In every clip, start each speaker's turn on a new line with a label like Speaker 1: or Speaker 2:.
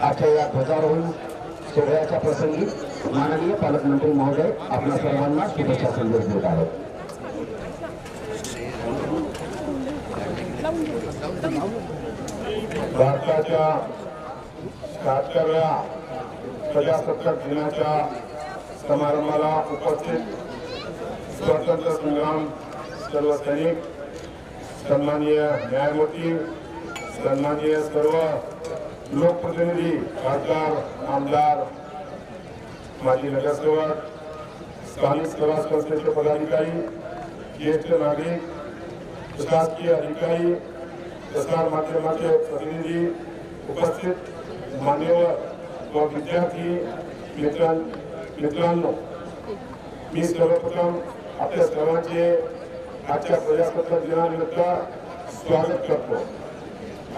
Speaker 1: आजच्या या ध्वजारोहण सोहळ्याच्या प्रसंगी माननीय पालकमंत्री महोदय आपल्या सर्वांना शुभेच्छा संदेश देत आहेत.
Speaker 2: भारताच्या शहात्तरव्या प्रजासत्ताक दिनाच्या समारंभाला उपस्थित स्वतंत्र संग्राम सर्व सैनिक सन्माननीय न्यायमूर्ती सन्माननीय सर्व लोकप्रतिनिधी खासदार आमदार माजी नगरसेवक स्थानिक स्वराज संस्थेचे पदाधिकारी ज्येष्ठ नागरिक प्रशासकीय अधिकारी प्रसार माध्यमाचे प्रतिनिधी उपस्थित मान्यवर व विद्यार्थी मित्रां मित्रांनो मी सर्वप्रथम आपल्या सर्वांचे आजच्या प्रजासत्ताक दिनानिमित्त स्वागत करतो.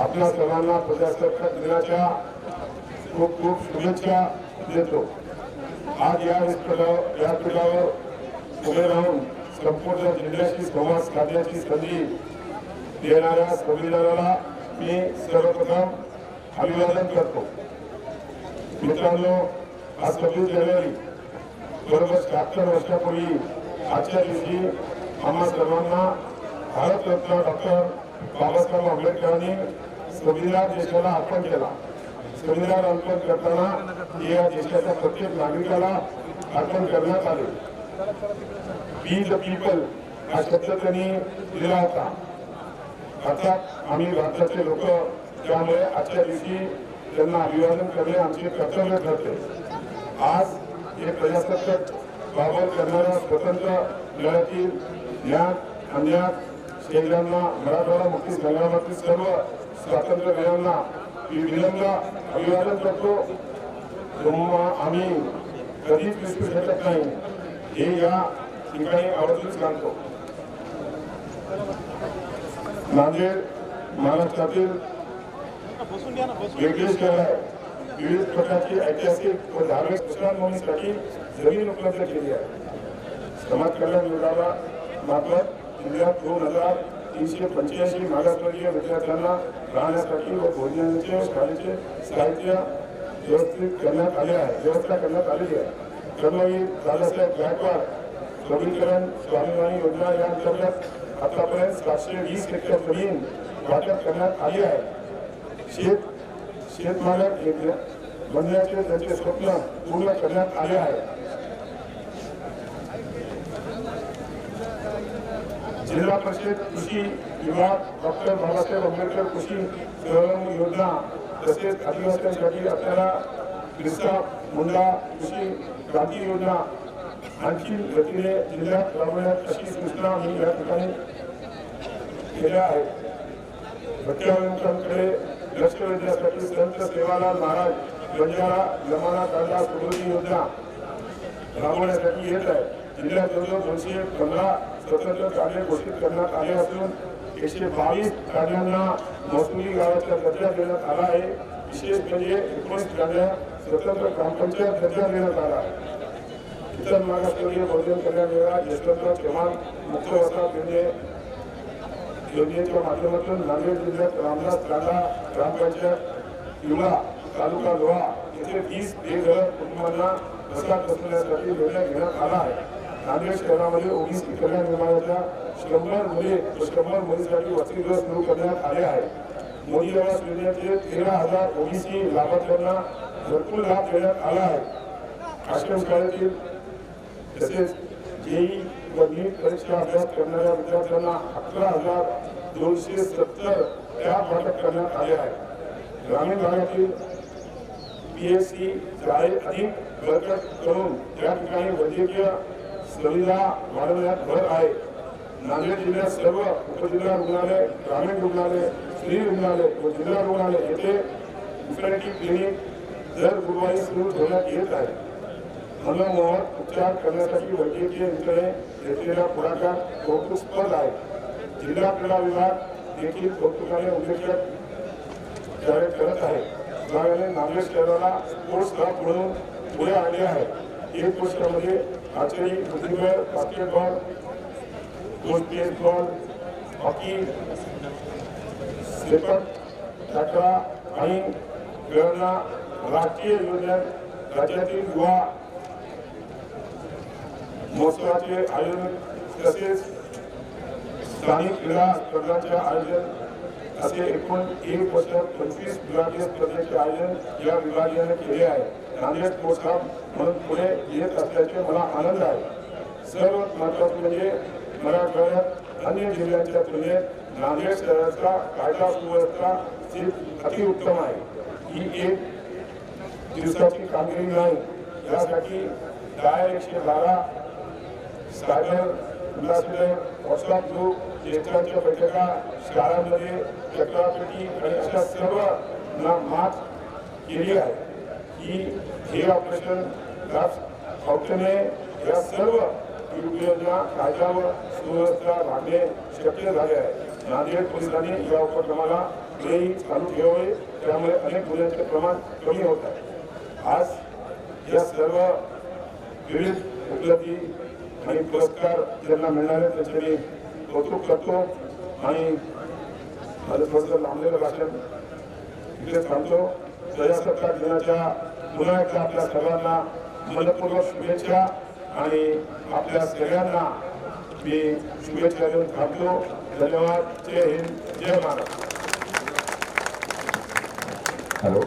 Speaker 2: आपल्या सर्वांना प्रजासत्ताक दिनाच्या खूप खूप शुभेच्छा देतो. आज या व्यासपीठावर उभे राहून संपूर्ण जिल्ह्याशी संवाद साधण्याची संधी देणाऱ्या संविधानाला मी सर्वप्रथम अभिवादन करतो. मित्रांनो आज सव्वीस जानेवारी बरोबर शहात्तर वर्षापूर्वी आजच्या दिवशी आम्हा सर्वांना भारतरत्न डॉक्टर बाबासाहेब आंबेडकरांनी संविधान देशाला अर्पण केला. संविधान अर्पण करताना या देशाच्या प्रत्येक नागरिकाला अर्पण करण्यात आले. बी द पीपल हा शब्द त्यांनी दिला होता. अर्थात आम्ही भारताचे लोक त्यामुळे आजच्या दिवशी त्यांना अभिवादन करणे आमचे कर्तव्य ठरते. आज हे प्रजासत्ताक बाबत करणाऱ्या स्वतंत्र लढ्यातील ज्ञान अज्ञात शेतकऱ्यांना मराठवाडा मुक्ती संग्रामातील सर्व स्वातंत्र्यवीरांना मी विनम्र अभिवादन करतो. तुम्हा आम्ही कधीच विसरू शकत नाही. हे या ठिकाणी आवर्जून सांगतो. नांदेड महाराष्ट्रातील वेगळे शहर आहे विविध प्रकारची ऐतिहासिक व धार्मिक स्थळ नोंदणीसाठी जमीन उपलब्ध केली आहे. समाज कल्याण विभागा मार्फत जिल्ह्यात दोन हजार तीनशे पंच्याऐंशी मागासवर्गीय विद्यार्थ्यांना राहण्यासाठी व भोजनाचे शाळेचे साहित्य व्यवस्थित करण्यात आले आहे व्यवस्था करण्यात आलेली आहे. कर्मवीर दादासाहेब गायकवाड सबलीकरण स्वाभिमानी योजना या अंतर्गत आतापर्यंत सातशे वीस हेक्टर जमीन वाटप करण्यात आली आहे. शेत शेतमालक हे बनण्याचे त्यांचे स्वप्न पूर्ण करण्यात आले आहे. जिल्हा परिषद कृषी विभाग डॉक्टर बाबासाहेब आंबेडकर कृषी स्वावलंबी योजना तसेच आदिवासींसाठी आपल्याला बिरसा मुंडा कृषी क्रांती योजना आणखी गतीने जिल्ह्यात राबवण्यात अशी सूचना मी या ठिकाणी केल्या आहेत. भटक्या लक्ष वेधण्यासाठी संत सेवालाल महाराज बंजारा जमाना कांदा समृद्धी योजना राबवण्यासाठी येत आहे जिल्ह्यात जवळजवळ दोनशे पंधरा स्वतंत्र कार्य घोषित करण्यात आले असून एकशे बावीस कार्यांना महसुली गावाचा दर्जा देण्यात आला आहे विशेष म्हणजे एकोणीस कार्या स्वतंत्र ग्रामपंचायत दर्जा देण्यात आला आहे इतर मागासवर्गीय बहुजन कल्याण विभाग यशवंतराव चव्हाण मुख्य वसाहत योजने योजनेच्या माध्यमातून नांदेड जिल्ह्यात रामदास कांदा ग्रामपंचायत युवा तालुका लोहा येथे वीस बेघर कुटुंबांना वसाहत बसवण्यासाठी निर्णय घेण्यात आला आहे. नांदेड शहरामध्ये ओबीसी कल्याण विभागाच्या शंभर मुले व शंभर मुलीसाठी वसतिगृह सुरू करण्यात आले आहे. मोदी आवास योजनेचे तेरा हजार ओबीसी लाभार्थ्यांना भरपूर लाभ देण्यात आला आहे. आश्रमशाळेतील तसेच जेई व नीट परीक्षा अभ्यास करणाऱ्या विद्यार्थ्यांना अकरा हजार दोनशे सत्तर टॅब वाटप करण्यात आले आहे ग्रामीण भागातील पीएससी शाळे अधिक बळकट करून त्या ठिकाणी वैद्यकीय सुविधा वाढवण्यात भर आहे. नांदेड जिल्ह्यात सर्व उपजिल्हा रुग्णालय ग्रामीण रुग्णालय स्त्री रुग्णालय व जिल्हा रुग्णालय येथे इफेक्टिव्ह क्लिनिक दर गुरुवारी सुरू ठेवण्यात येत आहे. मनोमोहर उपचार करण्यासाठी वैद्यकीय यंत्रणे घेतलेला पुढाकार कौतुकस्पद आहे. जिल्हा क्रीडा विभाग देखील कौतुकाने उल्लेखक कार्य करत आहे. विभागाने नांदेड शहराला स्पोर्ट्स हब म्हणून पुढे आले आहे. एक गोष्टामध्ये आचरी बुद्धिबळ basketball baseball hockey sepak takraw आणि खेळांना राष्ट्रीय योजनेत राज्यातील युवा महोत्सवाचे आयोजन तसेच स्थानिक क्रीडा स्पर्धांचे आयोजन असे एकूण एक वर्ष पंचवीस विभागीय स्पर्धेचे आयोजन या विभागाने केले आहे. नांदेड स्पोर्ट्स हब म्हणून पुढे येत असल्याचे मला आनंद आहे. सर्वात महत्त्वाचे म्हणजे मराठवाड्यात अन्य जिल्ह्यांच्या तुलनेत नांदेड शहराचा कायदा सुव्यवस्था ही अतिउत्तम आहे. ही एक दिवसाची कामगिरी नाही. यासाठी डायल एकशे बारा सायबर उल्हासनगर व्हॉट्सअप ग्रुप लेखकांच्या बैठका शाळांमध्ये चक्रापेटी अशा सर्व ना मात केली आहे. ही हे ऑपरेशन फाउंटने या सर्व योजना कायदा व सुव्यवस्था राखणे शक्य झाले आहे. नांदेड पोलिसांनी या उपक्रमाला पुढेही चालू ठेवावे त्यामुळे अनेक गुन्ह्यांचे प्रमाण कमी होत आहे. आज या सर्व विविध उपलब्धी पुरस्कार ज्यांना मिळणारे त्यांचे मी कौतुक करतो. आणि माझं थोडंसं लांबलेलं भाषण इथे थांबतो. प्रजासत्ताक दिनाच्या पुन्हा एकदा आपल्या सर्वांना मनपूर्वक शुभेच्छा आणि आपल्या सगळ्यांना मी शुभेच्छा देऊन थांबतो. धन्यवाद. जय हिंद. जय महाराष्ट्र.
Speaker 1: हॅलो.